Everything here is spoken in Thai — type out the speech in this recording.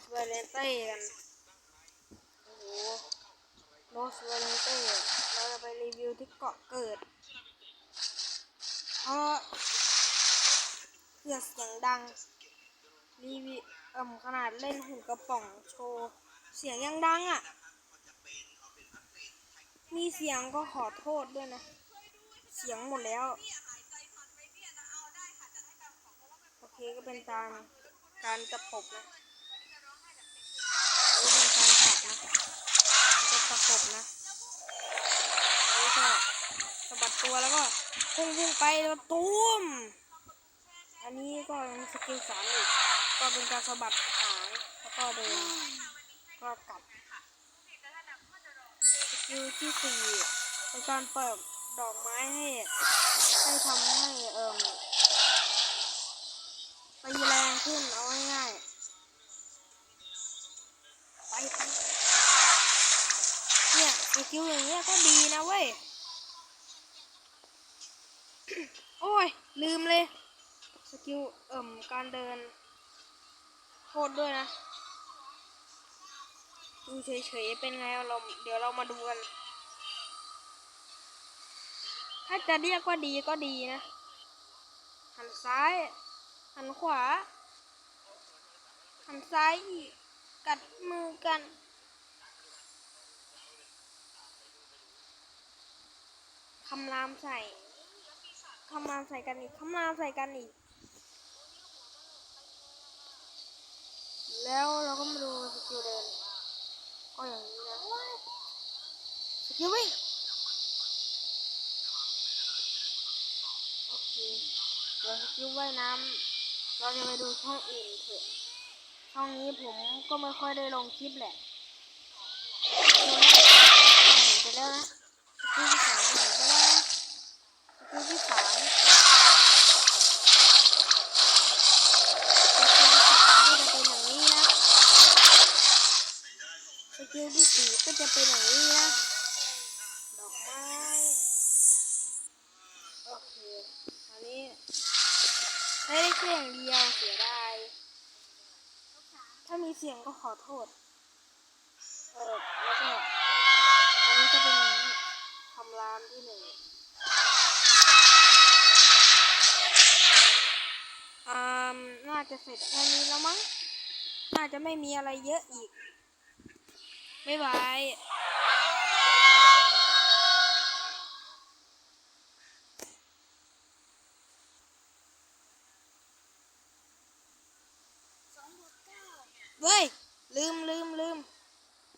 สเวเลนเต้กัน โอ้โหโสเวเลนเต้เราจะไปรีวิวที่เกาะเกิด เพราะเพื่อเสียงดัง รีวิวเอ่มขนาดเล่นหุ่นกระป๋องโชว์ เสียงยังดังอะ มีเสียงก็ขอโทษด้วยนะ เสียงหมดแล้ว โอเคก็เป็นตามการตะปบนะนี่เป็นการตัด นะจะตะปบนะนี่ก็สะบัดตัวแล้วก็พุ่งพุ่งไปแล้วตูมอันนี้ก็ยังสกิลสามอีกก็เป็นการสะบัดหางแล้วก็เดินก็กลับสกิลที่สี่เป็นการเปิดดอกไม้ให้ให้ทำให้เอ่มตีแรงขึ้นเอา สกิลอย่างเงี้ยก็ดีนะเว้ย โอ้ย ลืมเลย สกิลเอ่มการเดินโทษด้วยนะ ดูเฉยๆเป็นไงเราเดี๋ยวเรามาดูกัน ถ้าจะเรียกว่าดีก็ดีนะ หันซ้าย หันขวา หันซ้าย กัดมือกัน คำรามใส่คำรามใส่กันอีกคำรามใส่กันอีก แล้วเราก็มาดูสกิลเดินก็อย่างนี้นะสกิลวิ่งโอเคเดี๋ยวสกิลว่ายน้ำเราจะไปดูช่องอื่นเถอะช่องนี้ผมก็ไม่ค่อยได้ลงคลิปแหละสกิลแรกก็เห็นไปแล้วนะสกิลที่สองก็เห็นไปแล้วนะสกิลที่สามสกิลที่สามก็จะเป็นอย่างนี้นะ สกิลที่สี่ก็จะเป็นอย่างนี้นะดอกไม้โอเคอันนี้ใช้ได้แค่อย่างเดียวเสียดายถ้ามีเสียงก็ขอโทษเออแล้วก็อันนี้ก็เป็นอย่างนี้คำรามที่หนึ่งอ่าน่าจะเสร็จแค่นี้แล้วมั้งน่าจะไม่มีอะไรเยอะอีก บ๊ายบายเว้ยลืมลืมลืม